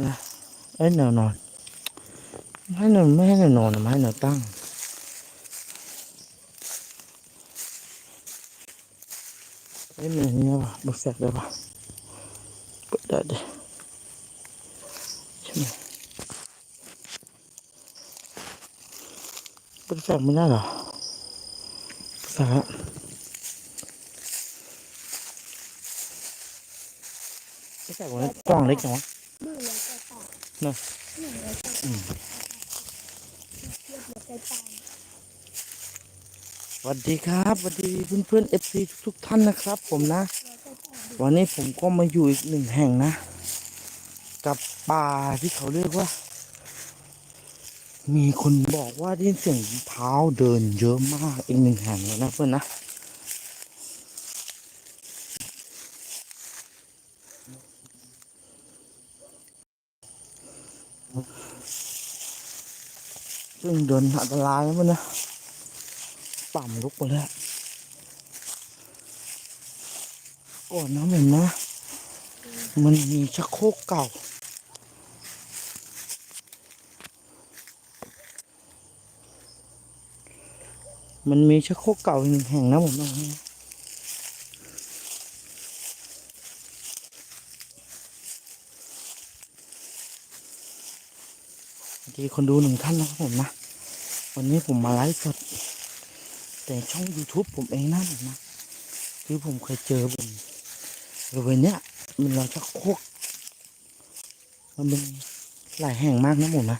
นะเอ้แนวนอนไม่ให้แนไม่ให้แนวนอนไม่ให้แนวตั้งเอ้ยมันอย่างนี้ป่ะบุกแสกได้ป่ะเปิดได้ดิใช่ไหมเปิดแสกไม่ได้หรอแสกอะเปิดแสกวันนี้กล้องเล็กจังวะ เนอะสวัสดีครับสวัสดีเพื่อนเพื่อนเอฟซีทุกท่านนะครับ ผมนะ วันนี้ผมก็มาอยู่อีกหนึ่งแห่งนะ กับป่าที่เขาเรียกว่า มีคนบอกว่าได้ยินเสียงเท้าเดินเยอะมากอีกหนึ่งแห่งเลยนะเพื่อนนะ ซึ่งเดินอันตรายนะเพื่อนนะต่ำลุกไปแล้วก่อนนะเหมือนนะมันมีชักโครกเก่ามันมีชักโครกเก่าอีกหนึ่งแห่งนะผมตรงนี้สวัส ดีคนดูหนึ่งท่านนะครับผมนะ วันนี้ผมมาไลฟ์สด แต่ช่อง YouTube ผมเองนะผมนะคือผมเคยเจอบนบริเวณเนี้ยมันเราชักโครกมันเป็นหลายแห่งมากนะผมนะ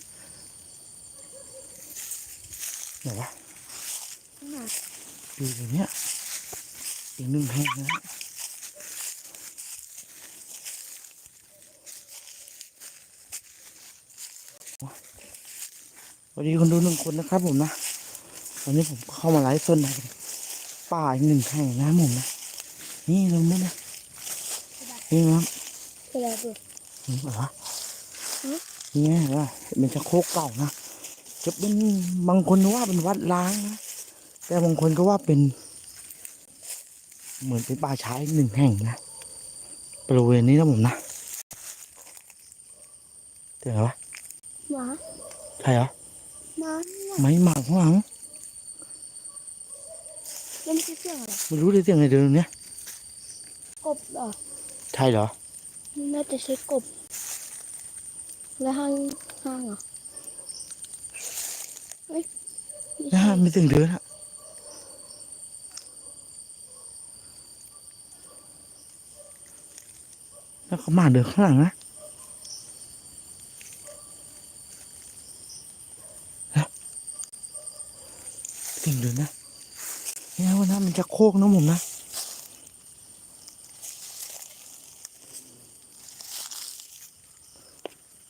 เดี๋ยววะน่ะอยู่อย่างเนี้ยอีกหนึ่งแห่งนะฮะส วัสดีคนดูหนึ่งคนนะครับผมนะวันนี้ผมเข้ามาไลฟ์สดในป่าอีกหนึ่งแห่งนะผมนะนี่เราไม่นะนี่นะครับคืออะไรดูนี่เหรอหือนี่ไงว่าเป็นชักโครกเก่านะจะเป็นบางคนว่าเป็นวัดล้างนะแต่บางคนก็ว่าเป็น เหมือนเป็นป่าช้าอีกหนึ่งแห่งนะบริเวณนี้นะผมนะเจอเหรอวะหมาใช่เหรอหมาเนี่ย ไม่หมากข้างหลังมันคือเสียงอะไรไม่รู้เลยเสียงอะไรเดินเนี้ยกบเหรอใช่เหรอน่าจะใช้กบ แล้วห้างห้างเหรอเฮ้ยไม่นะใช่มีเสียงเดินอะแล้วเขามาเดินข้างหลังนะ เสียงเดินนะเนี่ยวันนั้นมันจะโคกนะผมนะ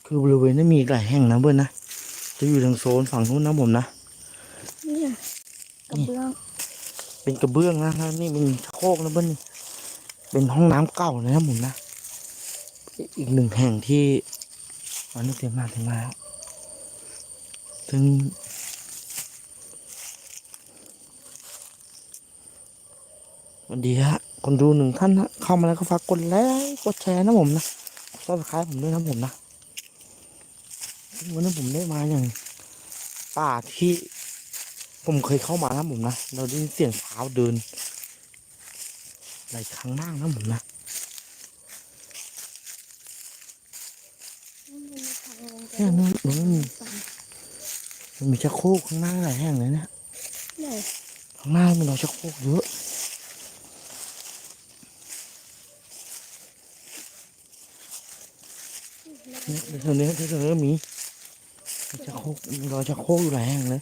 คือบริเวณนี้มีอีกหลายแห่งนะเพื่อนนะจะอยู่ทางโซนฝั่งนู้นนะผมนะเนี่ยกระเบื้องเป็นกระเบื้องนะนะนี่เป็นชักโครกนะเพื่อนนี่เป็นห้องน้ำเก่านะครับผมนะอีกหนึ่งแห่งที่วันนี้เตรียมมาเตรียมมาแล้วถึง วัสดีฮะคนดูหนึ่งท่านนะเข้ามาแล้วก็ฝากกดไลค์กดแชร์นะผมนะกดซับสไครต์ผมด้วยนะผมนะซึ่งวันนี้ผมได้มาอย่างป่าที่ผมเคยเข้ามานะผมนะเราได้ยินเสียงเท้าเดินหลายครั้งมากนะผมนะเนี่ยนู่นนู่นมันมีมันมีชักโครกข้างหน้าหลายแห่งเลยนะไหนข้างหน้ามันเราชักโครกเยอะ เดี๋ยวเธอเนี้ยเดี๋ยวเธอเนี้ยมีมีชักโครกมีรอยชักโครกอยู่หลายแห่งเลย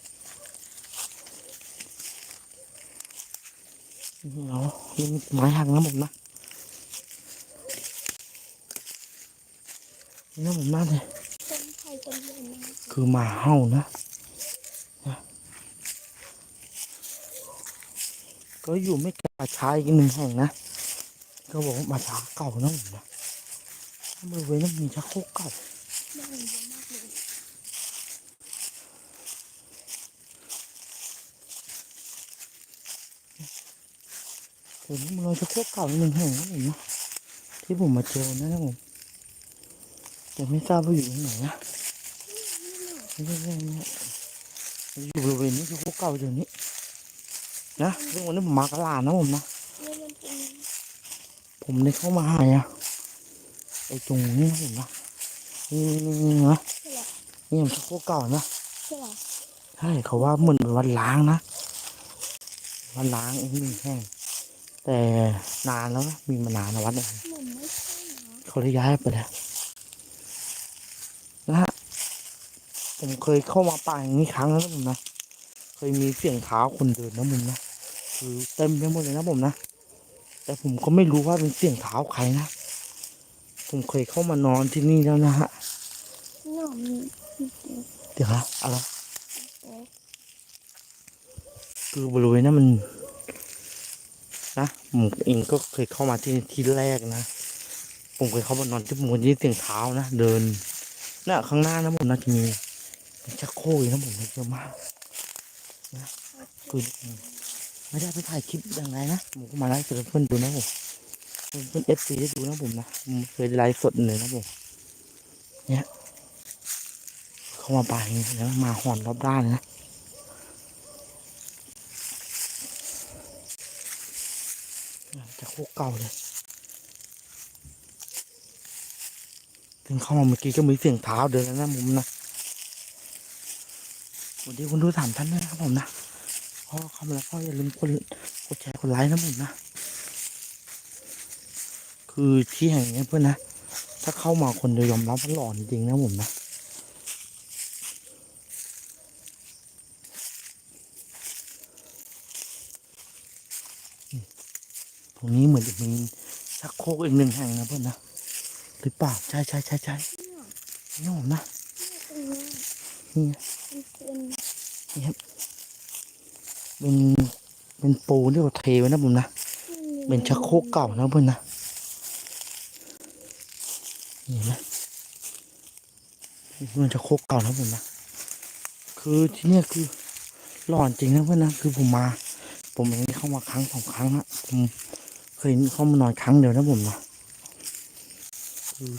นี่เราไม้หักนะผมนะนี่นะผมมากเลยคือหมาเห่านะนะ ก็อยู่ไม่ไกลป่าช้าอีกหนึ่งแห่งนะ ก็บอกว่าป่าช้าเก่านะผมนะ บริเวณนั้นมีชักโครกเก่าเดี๋ยวนี้มันรอยชักโครกเก่าหนึ่งแห่งนะผมนะที่ผมมาเจอนะนะผมแต่ไม่ทราบว่าอยู่ที่ไหนนะไม่ใช่ไม่ใช่อยู่บริเวณนี้คือคุกเก่าอยู่นี้นะซึ่งวันนี้ผมมากระลานนะผมนะผมเป็นผมได้เข้ามาหายอะ ไอ้ตรงนี้นะผมนะนี่นี่นี่นะใช่หรอนี่มันชักโครกเก่านะใช่หรอใช่เขาว่าเหมือนเป็นวันล้างนะวันล้างอีกหนึ่งแห่งแต่นานแล้วนะมีมานานนะวัดเนี่ยเหมือนไม่ใช่นะเขาได้ย้ายไปแล้วนะฮะผมเคยเข้ามาป่าอย่างนี้ครั้งแล้วนะผมนะเคยมีเสียงเท้าคนเดินนะผมนะคือเต็มไปหมดเลยนะผมนะแต่ผมก็ไม่รู้ว่าเป็นเสียงเท้าใครนะ ผมเคยเข้ามานอนที่นี่แล้วนะฮะหน่อมีมีเด็กเดี๋ยวนะอะไรเด็กคือบริเวณนั้นมันนะผมเองก็เคยเข้ามาที่ที่แรกนะ ผมเคยเข้ามานอนที่ผมก็ได้ยินเสียงเท้านะเดินน่ะข้างหน้านะผมน่าจะมีเป็นชักโครกอยู่นะผมเยอะมากนะคือไม่ได้ไปถ่ายคลิปยังไงนะผมก็มาไลฟ์สดให้เพื่อนดูนะผม เพื่อนเอฟซีได้ดูนะผมนะผมเคยไลฟ์สดเลยนะผมเนี่ยเข้ามาป่าอย่างนี้แล้วมาหอนรอบด้านนะจะโคกเก่าเลยถึงเข้ามาเมื่อกี้ก็มีเสียงเท้าเดินแล้วนะมุมนะสวัสดีคุณดูสามท่านด้วยนะครับผมนะพ่อเข้ามาแล้วพ่ออย่าลืมกดกดแชร์กดไลค์นะผมนะ คือที่แห่งนี้เพื่อนนะ ถ้าเข้ามาคนเดียวยอมรับว่าหลอนจริงนะผมนะตรงนี้เหมือนจะมีชักโครกอีกหนึ่งแห่งนะเพื่อนนะหรือเปล่าใช่ใช่ใช่ใช่นี่ผมนะเป็นนี่เป็นนี่ครับเป็นเป็นปูนที่เราเทไว้นะผมนะเป็นชักโครกเก่านะเพื่อนนะ เห็นไหมนี่เป็นจะโคกเก่านะผมนะ คือที่เนี่ยคือหลอนจริงนะเพื่อนนะ คือผมมา ผมเองได้เข้ามาครั้งสองครั้งนะผมเคยเข้ามานอนครั้งเดียวนะผมนะคือ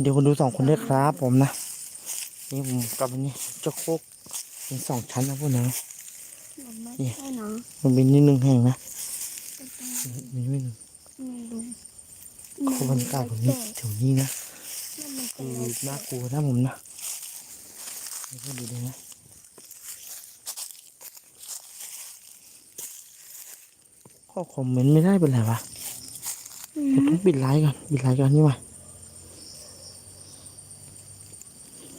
เดี๋ยวคนดูสองคนด้วยครับ ผมนะ นี่ผมกลับมานี่เจะโคกเป็นสองชั้นนะพวกนะมันไม่ใช่นะมันเป็นนิดนึงแห่งนะมีไม่หนึ่งไม่รู้เขาบรรยากาศแบบนี้แถวนี้นะนั่นมันเป็คืนออะไรน่ากลัวนะผมนะนี่ก็ดูดีนะข้อคอมเมนต์ไม่ได้เป็นไรวะอืเดี๋ยวมต้องปิดไลน์ก่อนปิดไลน์ก่อนนี่วะ